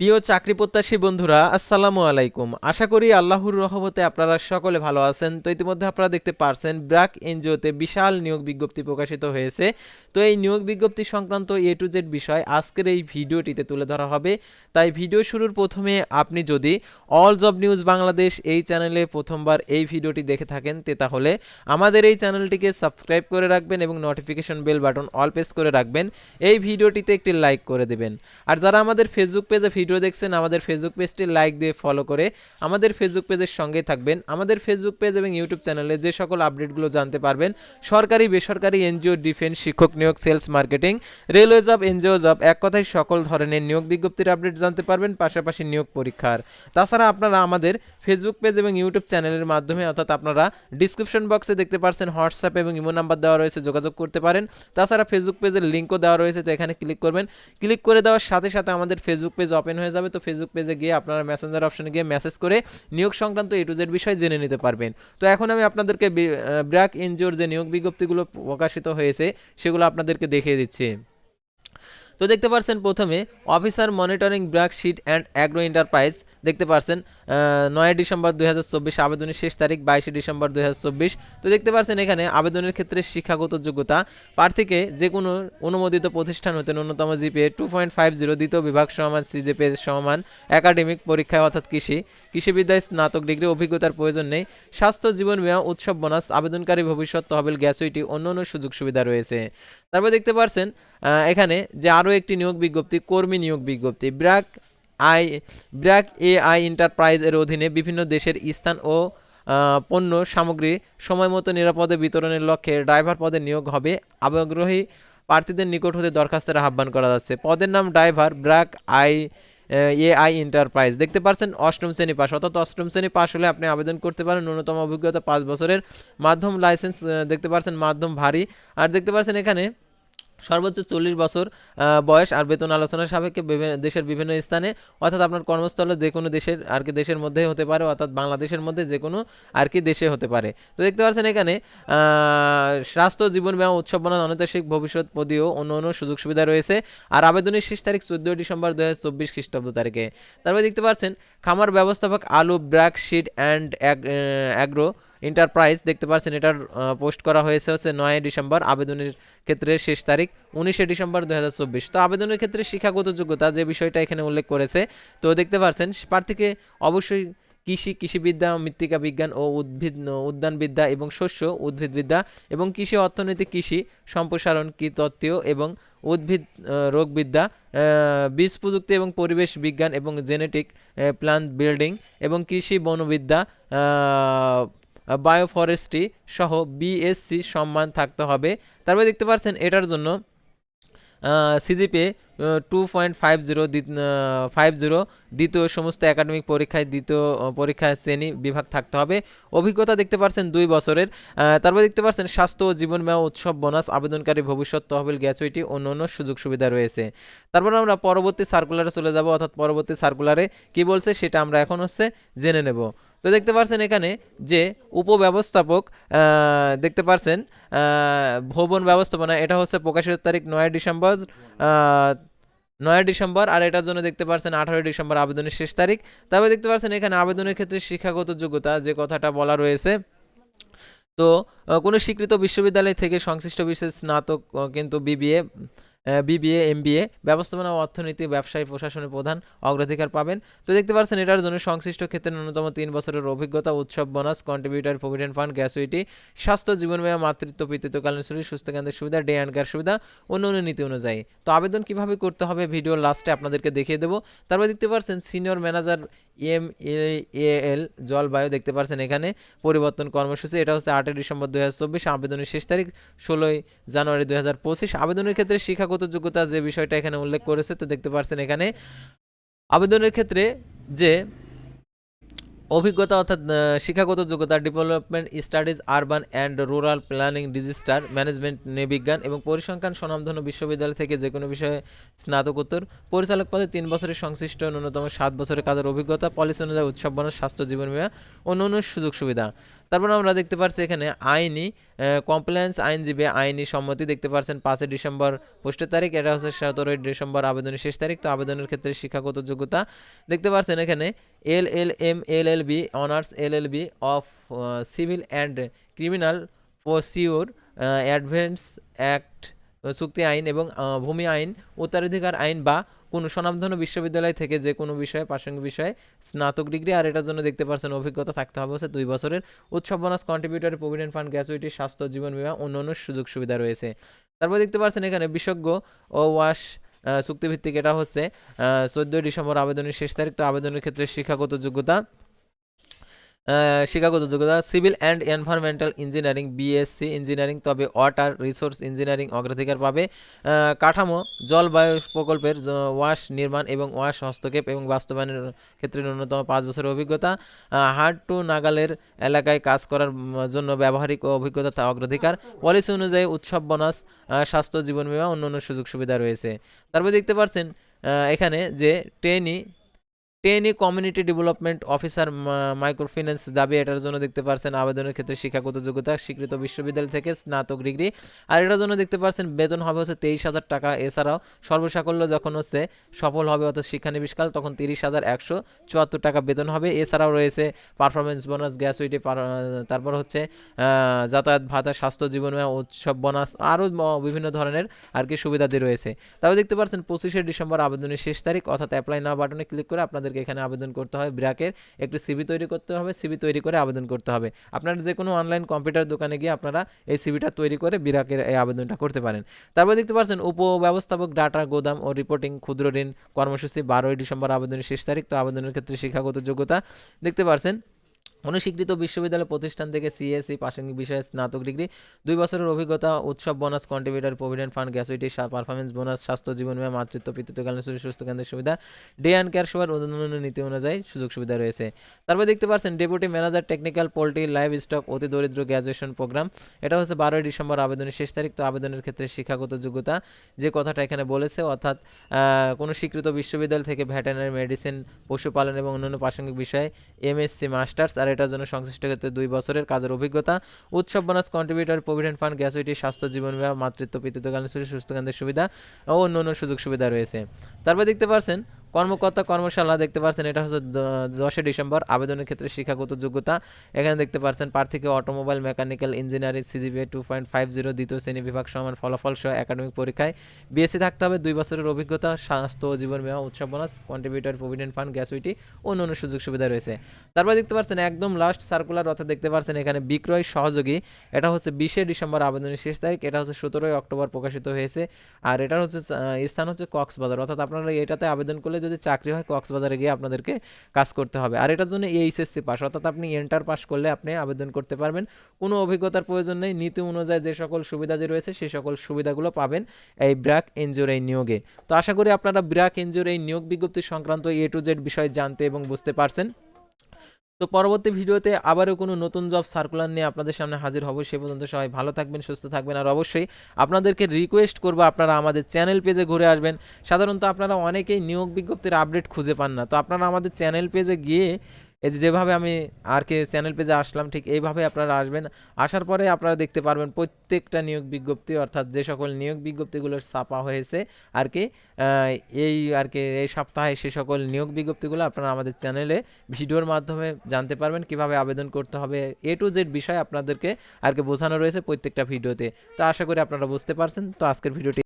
প্রিয় চাকরি প্রত্যাশী বন্ধুরা, আসসালামু আলাইকুম। আশা করি আল্লাহর রহমতে আপনারা সকলে ভালো আছেন। তো ইতিমধ্যে আপনারা দেখতে পারছেন, ব্র্যাক এনজিওতে বিশাল নিয়োগ বিজ্ঞপ্তি প্রকাশিত হয়েছে। তো এই নিয়োগ বিজ্ঞপ্তি সংক্রান্ত এ টু জেড বিষয় আজকের এই ভিডিওটিতে তুলে ধরা হবে। তাই ভিডিও শুরুর প্রথমে আপনি যদি অল জব নিউজ বাংলাদেশ এই চ্যানেলে প্রথমবার এই ভিডিওটি দেখে থাকেন, তে তাহলে আমাদের এই চ্যানেলটিকে সাবস্ক্রাইব করে রাখবেন এবং notification bell button all press করে রাখবেন। এই ভিডিওটিতে একটি লাইক করে দেবেন। আর যারা আমাদের ফেসবুক পেজে ভিডিও দেখছেন, আমাদের ফেসবুক পেজটি লাইক দিয়ে ফলো করে আমাদের ফেসবুক পেজের সঙ্গে থাকবেন। আমাদের ফেসবুক পেজ এবং ইউটিউব চ্যানেলে যে সকল আপডেটগুলো জানতে পারবেন, সরকারি, বেসরকারি, এনজিও ডিফেন্স শিক্ষক নিয়োগ sales marketing railway job NGO job এক কথায় সকল ধরনের নিয়োগ বিজ্ঞপ্তির আপডেট জানতে পারবেন, পাশাপাশি নিয়োগ পরীক্ষার। তাছাড়া আপনারা আমাদের ফেসবুক পেজ এবং ইউটিউব চ্যানেলের মাধ্যমে অর্থাৎ আপনারা ডিসক্রিপশন বক্সে দেখতে পারছেন হোয়াটসঅ্যাপ এবং ইমো নাম্বার দেওয়া রয়েছে, যোগাযোগ করতে পারেন। তাছাড়া ফেসবুক পেজের লিঙ্কও দেওয়া রয়েছে, তো এখানে ক্লিক করবেন। ক্লিক করে দেওয়ার সাথে সাথে আমাদের ফেসবুক পেজ ওপেন হয়ে যাবে, তো ফেসবুক পেজে গিয়ে আপনারা মেসেঞ্জার অপশনে গিয়ে মেসেজ করে নিয়োগ সংক্রান্ত এ টু জেড বিষয় জেনে নিতে পারবেন। তো এখন আমি আপনাদেরকে ব্র্যাক এনজিওর যে নিয়োগ বিজ্ঞপ্তিগুলো প্রকাশিত হয়েছে, সেগুলো আপনাদেরকে দেখিয়ে দিচ্ছি। তো দেখতে পারছেন প্রথমে officer monitoring BRAC seed and agro enterprise. দেখতে পারছেন নয় ডিসেম্বর দুই হাজার চব্বিশ আবেদনের শেষ তারিখ, বাইশে ডিসেম্বর দুই হাজার চব্বিশ। তো দেখতে পাচ্ছেন এখানে আবেদনের ক্ষেত্রে শিক্ষাগত যোগ্যতা, প্রার্থীকে যে কোনো অনুমোদিত প্রতিষ্ঠান হতে ন্যূনতম GPA two point five zero, দ্বিতীয় বিভাগ সমান, সিজিপে সমান, একাডেমিক পরীক্ষায় অর্থাৎ কৃষি। কৃষিবিদ্যায় স্নাতক ডিগ্রি, অভিজ্ঞতার প্রয়োজন নেই। স্বাস্থ্য, জীবন বিমা, উৎসব বোনাস, আবেদনকারী ভবিষ্যৎ, তহবিল, গ্যাসুইটি অন্য অন্য সুযোগ সুবিধা রয়েছে। তারপর দেখতে পারছেন এখানে যে আরও একটি নিয়োগ বিজ্ঞপ্তি, কর্মী নিয়োগ বিজ্ঞপ্তি। BRAC AI, BRAC A I enterprise এর অধীনে বিভিন্ন দেশের স্থান ও পণ্য সামগ্রী সময় মতো নিরাপদে বিতরণের লক্ষ্যে ড্রাইভার পদে নিয়োগ হবে। আগ্রহী প্রার্থীদের নিকট হতে দরখাস্তের আহ্বান করা যাচ্ছে। পদের নাম driver BRAC AI, A I enterprise. দেখতে পাচ্ছেন, অষ্টম শ্রেণি পাস অর্থাৎ অষ্টম শ্রেণি পাস হলে আপনি আবেদন করতে পারেন ন্যূনতম অভিজ্ঞতা পাঁচ বছরের। মাধ্যম লাইসেন্স দেখতে পাচ্ছেন, মাধ্যম ভারী। আর দেখতে পাচ্ছেন এখানে সর্বোচ্চ চল্লিশ বছর বয়স আর বেতন আলোচনার সাপেক্ষে বিভিন্ন দেশের বিভিন্ন স্থানে, অর্থাৎ আপনার কর্মস্থলে যে কোনো দেশের আর কি দেশের মধ্যে হতে পারে, অর্থাৎ বাংলাদেশের মধ্যে যে কোনো আর কি দেশে হতে পারে। তো দেখতে পাচ্ছেন এখানে স্বাস্থ্য জীবন বীমা উৎসব বনাম অনৈতিক ভবিষ্যৎ পদীয় অন্য অন্য সুযোগ সুবিধা রয়েছে। আর আবেদনের শেষ তারিখ চোদ্দোই ডিসেম্বর দু হাজার চব্বিশ খ্রিস্টাব্দ তারিখে। তারপরে দেখতে পাচ্ছেন, খামার ব্যবস্থাপক আলু, BRAC seed and agro enterprise দেখতে পাচ্ছেন এটার পোস্ট করা হয়েছে হচ্ছে নয় ডিসেম্বর আবেদনের ক্ষেত্রে শেষ তারিখ, উনিশে ডিসেম্বর দু হাজার চব্বিশ। তো আবেদনের ক্ষেত্রে শিক্ষাগত যোগ্যতা যে বিষয়টা এখানে উল্লেখ করেছে, তো দেখতে পাচ্ছেন প্রার্থীকে অবশ্যই কৃষি, কৃষিবিদ্যা, মৃত্তিকা বিজ্ঞান ও উদ্ভিদ উদ্যানবিদ্যা এবং শস্য, উদ্ভিদবিদ্যা এবং কৃষি অর্থনীতি কৃষি, সম্প্রসারণ কীতত্ত্বীয় এবং উদ্ভিদ রোগবিদ্যা বীজ প্রযুক্তি এবং পরিবেশ বিজ্ঞান এবং জেনেটিক প্লান্ট বিল্ডিং এবং কৃষি বনবিদ্যা বায়োফরেস্ট্রি সহ বিএসসি সম্মান থাকতে হবে। তারপরে দেখতে পাচ্ছেন এটার জন্য CGPA two point five zero five zero দ্বিতীয় সমস্ত একাডেমিক পরীক্ষায় দ্বিতীয় পরীক্ষায় শ্রেণি বিভাগ থাকতে হবে। অভিজ্ঞতা দেখতে পাচ্ছেন দুই বছরের। তারপর দেখতে পাচ্ছেন স্বাস্থ্য ও জীবন বীমা উৎসব বোনাস আবেদনকারী ভবিষ্যৎ তহবিল গ্যাচুইটি অন্য অন্য সুযোগ সুবিধা রয়েছে। তারপর আমরা পরবর্তী সার্কুলারে চলে যাব, অর্থাৎ পরবর্তী সার্কুলারে কি বলছে সেটা আমরা এখন হচ্ছে জেনে নেব। তো দেখতে পাচ্ছেন এখানে যে উপব্যবস্থাপক দেখতে পাচ্ছেন আহ, ভবন ব্যবস্থাপনা এটা হচ্ছে প্রকাশিত তারিখ নয় ডিসেম্বর নয় ডিসেম্বর আর এটার জন্য দেখতে পাচ্ছেন আঠারোই ডিসেম্বর আবেদনের শেষ তারিখ। তারপরে দেখতে পাচ্ছেন এখানে আবেদনের ক্ষেত্রে শিক্ষাগত যোগ্যতা যে কথাটা বলা রয়েছে। তো কোনো স্বীকৃত বিশ্ববিদ্যালয় থেকে সংশ্লিষ্ট বিষয়ে স্নাতক কিন্তু বিবিএ বিবিএ, এমবিএ, ব্যবস্থাপনা ও অর্থনীতি, ব্যবসায়, প্রশাসনের প্রধান অগ্রাধিকার পাবেন। তো দেখতে পাচ্ছেন, এটার জন্য সংশ্লিষ্ট ক্ষেত্রে ন্যূনতম তিন বছরের অভিজ্ঞতা, উৎসব, bonus contributor provident fund gratuity স্বাস্থ্য জীবন বীমা মাতৃত্ব পিতৃত্বকালীন ছুটি সুস্থ কেন্দ্রের সুবিধা ডে অ্যান্ড সুবিধা, অন্য অন্য নীতি অনুযায়ী। তো আবেদন কীভাবে করতে হবে? ভিডিও লাস্টে আপনাদেরকে দেখিয়ে দেবো। তারপর দেখতে পাচ্ছেন সিনিয়র ম্যানেজার এম এল জলবায়ু দেখতে পাচ্ছেন এখানে পরিবর্তন কর্মসূচি। এটা হচ্ছে আটই ডিসেম্বর দুই হাজার চব্বিশ, আবেদনের শেষ তারিখ ষোলোই জানুয়ারি দুই হাজার পঁচিশ। আবেদনের ক্ষেত্রে শিক্ষাগত যোগ্যতা যে বিষয়টা এখানে উল্লেখ করেছে তো দেখতে পাচ্ছেন এখানে আবেদনের ক্ষেত্রে যে অভিজ্ঞতা অর্থাৎ শিক্ষাগত যোগ্যতা development studies urban and rural planning disaster management নৃবিজ্ঞান এবং পরিসংখ্যান স্বনামধন্য বিশ্ববিদ্যালয় থেকে যে কোনো বিষয়ে স্নাতকোত্তর পরিচালক পদে তিন বছরের সংশ্লিষ্ট ন্যূনতম সাত বছরের কাজের অভিজ্ঞতা পলিসি অনুযায়ী উৎসব বোনাস স্বাস্থ্য জীবন বিমা অন্যান্য সুযোগ সুবিধা। তারপর আমরা দেখতে পাচ্ছি এখানে আইনি কমপ্লেন্স আইনজীবী আইনি সম্মতি দেখতে পাচ্ছেন পাঁচই ডিসেম্বর পোস্টের তারিখ, এটা হচ্ছে সতেরোই ডিসেম্বর আবেদনের শেষ তারিখ। তো আবেদনের ক্ষেত্রে শিক্ষাগত যোগ্যতা দেখতে পাচ্ছেন এখানে L L M L L B, honours L L B of civil and criminal procedure advance act, চুক্তি আইন এবং ভূমি আইন, উত্তরাধিকার আইন বা কোনো স্বনামধন্য বিশ্ববিদ্যালয় থেকে যে কোনো বিষয়ে প্রাসঙ্গিক বিষয়ে স্নাতক ডিগ্রি আর এটার জন্য দেখতে পাচ্ছেন অভিজ্ঞতা থাকতে হবে হচ্ছে দুই বছরের উৎসব bonus contributory provident fund gratuity স্বাস্থ্য, জীবন বিমা, অন্যান্য সুযোগ সুবিধা রয়েছে। তারপর দেখতে পাচ্ছেন এখানে বিশেষজ্ঞ ও ওয়াশ চুক্তিভিত্তিক এটা হচ্ছে চোদ্দোই ডিসেম্বর আবেদনের শেষ তারিখ। তো আবেদনের ক্ষেত্রে শিক্ষাগত যোগ্যতা আহ, শিক্ষাগত যোগ্যতা civil and environmental engineering BSc engineering তবে ওয়াটার রিসোর্স ইঞ্জিনিয়ারিং অগ্রাধিকার পাবে। কাঠামো জলবায়ু প্রকল্পের ওয়াশ নির্মাণ এবং ওয়াশ হস্তক্ষেপ এবং বাস্তবায়নের ক্ষেত্রে ন্যূনতম পাঁচ বছরের অভিজ্ঞতা। হার্ড টু নাগালের এলাকায় কাজ করার জন্য ব্যবহারিক অভিজ্ঞতা তা অগ্রাধিকার। পলিসি অনুযায়ী উৎসব বোনাস স্বাস্থ্য জীবন বিমা অন্যান্য সুযোগ সুবিধা রয়েছে। তারপরে দেখতে পাচ্ছেন এখানে যে trainee trainee community development officer microfinance দাবি, এটার জন্য দেখতে পারছেন আবেদনের ক্ষেত্রে শিক্ষাগত যোগ্যতা, স্বীকৃত বিশ্ববিদ্যালয় থেকে স্নাতক ডিগ্রি। আর এটার জন্য দেখতে পারছেন বেতন হবে হচ্ছে তেইশ হাজার টাকা। এছাড়াও সর্বসাকল্য যখন হচ্ছে সফল হবে অর্থাৎ শিক্ষানবিষ্কাল, তখন তিরিশ হাজার একশো চুয়াত্তর টাকা বেতন হবে। এছাড়াও রয়েছে পারফরমেন্স বোনাস গ্যাসুইটি তারপর হচ্ছে যাতায়াত ভাতা, স্বাস্থ্য জীবন উৎসব বোনাস আরও বিভিন্ন ধরনের আর কি সুবিধাদি রয়েছে। তাও দেখতে পাচ্ছেন পঁচিশে ডিসেম্বর আবেদনের শেষ তারিখ, অর্থাৎ অ্যাপ্লাই না বাটনে ক্লিক করে আপনাদেরকে এখানে আবেদন করতে হবে। ব্র্যাকের একটি সিবি তৈরি করতে হবে সিবি তৈরি করে আবেদন করতে হবে। আপনারা যে কোনো অনলাইন কম্পিউটার দোকানে গিয়ে আপনারা এই সিবিটা তৈরি করে বিরাকের এই আবেদনটা করতে পারেন। তারপর দেখতে পাচ্ছেন, উপব্যবস্থাপক ডাটা, গোদাম ও রিপোর্টিং, ক্ষুদ্র ঋণ কর্মসূচি বারোই ডিসেম্বর আবেদনের শেষ তারিখ। তো আবেদনের ক্ষেত্রে শিক্ষাগত যোগ্যতা দেখতে পাচ্ছেন অনুস্বীকৃত বিশ্ববিদ্যালয় প্রতিষ্ঠান থেকে সিএসসি প্রাসঙ্গিক বিষয়ে স্নাতক ডিগ্রি, দুই বছরের অভিজ্ঞতা, উৎসব bonus contributor provident fund gratuity performance bonus স্বাস্থ্য, জীবন বীমা, মাতৃত্ব, পিতৃত্বকালীন সুস্থ কেন্দ্রের সুবিধা ডে অ্যান্ড কেয়ার সেবার উন্নয়ন নীতি অনুযায়ী সুযোগ সুবিধা রয়েছে। তারপর দেখতে পাচ্ছেন deputy manager technical poultry livestock অতি দরিদ্র গ্র্যাজুয়েশন প্রোগ্রাম এটা হচ্ছে বারোই ডিসেম্বর আবেদনের শেষ তারিখ, তো আবেদনের ক্ষেত্রে শিক্ষাগত যোগ্যতা যে কথাটা এখানে বলেছে, অর্থাৎ কোনো স্বীকৃত বিশ্ববিদ্যালয় থেকে ভেটেনারি মেডিসিন পশুপালন এবং অন্যান্য প্রাসঙ্গিক বিষয়ে এমএসসি মাস্টার্স আর এটার জন্য সংশ্লিষ্ট ক্ষেত্রে দুই বছরের কাজের অভিজ্ঞতা, উৎসব bonus contributor provident fund gratuity স্বাস্থ্য, জীবন বিমা, মাতৃত্ব, পিতৃত্বকালীন সুস্থ কেন্দ্রের সুবিধা ও অন্য অন্য সুযোগ সুবিধা রয়েছে। তারপর দেখতে পাচ্ছেন কর্মকর্তা, কর্মশালা দেখতে পাচ্ছেন এটা হচ্ছে দশই ডিসেম্বর, আবেদনের ক্ষেত্রে শিক্ষাগত যোগ্যতা। এখানে দেখতে পাচ্ছেন প্রার্থীকে automobile, mechanical, engineering CGPA two point five zero দ্বিতীয় শ্রেণি বিভাগ সমান, ফলাফল সহ একাডেমিক পরীক্ষায়। বিএসসি থাকতে হবে, দুই বছরের অভিজ্ঞতা, স্বাস্থ্য, জীবন বিমা, উৎসব bonus contributor provident fund gratuity অন্যান্য সুযোগ সুবিধা রয়েছে। তারপর দেখতে পাচ্ছেন একদম লাস্ট সার্কুলার অর্থাৎ দেখতে পাচ্ছেন এখানে বিক্রয় সহযোগী। এটা হচ্ছে বিশে ডিসেম্বর, আবেদনের শেষ তারিখ, এটা হচ্ছে সতেরোই অক্টোবর প্রকাশিত হয়েছে। আর এটা হচ্ছে স্থান হচ্ছে কক্সবাজার। অর্থাৎ আপনারা এটাতে আবেদন করলে যদি চাকরি হয় কক্সবাজারে গিয়ে আপনাদেরকে কাজ করতে হবে। আর এটার জন্য এইচএসসি পাস অর্থাৎ আপনি এন্টার পাস করলে আপনি আবেদন করতে পারবেন। কোনো অভিজ্ঞতার প্রয়োজন নেই, নীতি অনুযায়ী যে সকল সুবিধাদি রয়েছে সেই সকল সুবিধাগুলো পাবেন এই ব্র্যাক এনজিওর এই নিয়োগে। তো আশা করি আপনারা ব্র্যাক এনজিওর এই নিয়োগ বিজ্ঞপ্তি সংক্রান্ত এ টু জেড বিষয় জানতে এবং বুঝতে পারছেন। তো পরবর্তী ভিডিওতে আবারও কোনো নতুন জব সার্কুলার নিয়ে আপনাদের সামনে হাজির হব। সে পর্যন্ত সবাই ভালো থাকবেন, সুস্থ থাকবেন আর অবশ্যই আপনাদেরকে রিকোয়েস্ট করব আপনারা আমাদের চ্যানেল পেজে ঘুরে আসবেন। সাধারণত আপনারা অনেকেই নিয়োগ বিজ্ঞপ্তির আপডেট খুঁজে পান না। তো আপনারা আমাদের চ্যানেল পেজে গিয়ে এই যেভাবে আমি আর কি চ্যানেল পেজে আসলাম, ঠিক এইভাবে আপনারা আসবেন। আসার পরে আপনারা দেখতে পারবেন প্রত্যেকটা নিয়োগ বিজ্ঞপ্তি, অর্থাৎ যে সকল নিয়োগ বিজ্ঞপ্তিগুলো ছাপা হয়েছে আর কি এই আর কি এই সপ্তাহে সে সকল নিয়োগ বিজ্ঞপ্তিগুলো আপনারা আমাদের চ্যানেলে ভিডিওর মাধ্যমে জানতে পারবেন, কীভাবে আবেদন করতে হবে। এ টু জেড বিষয় আপনাদেরকে আর কি বোঝানো রয়েছে প্রত্যেকটা ভিডিওতে। তো আশা করি আপনারা বুঝতে পারছেন। তো আজকের ভিডিওটি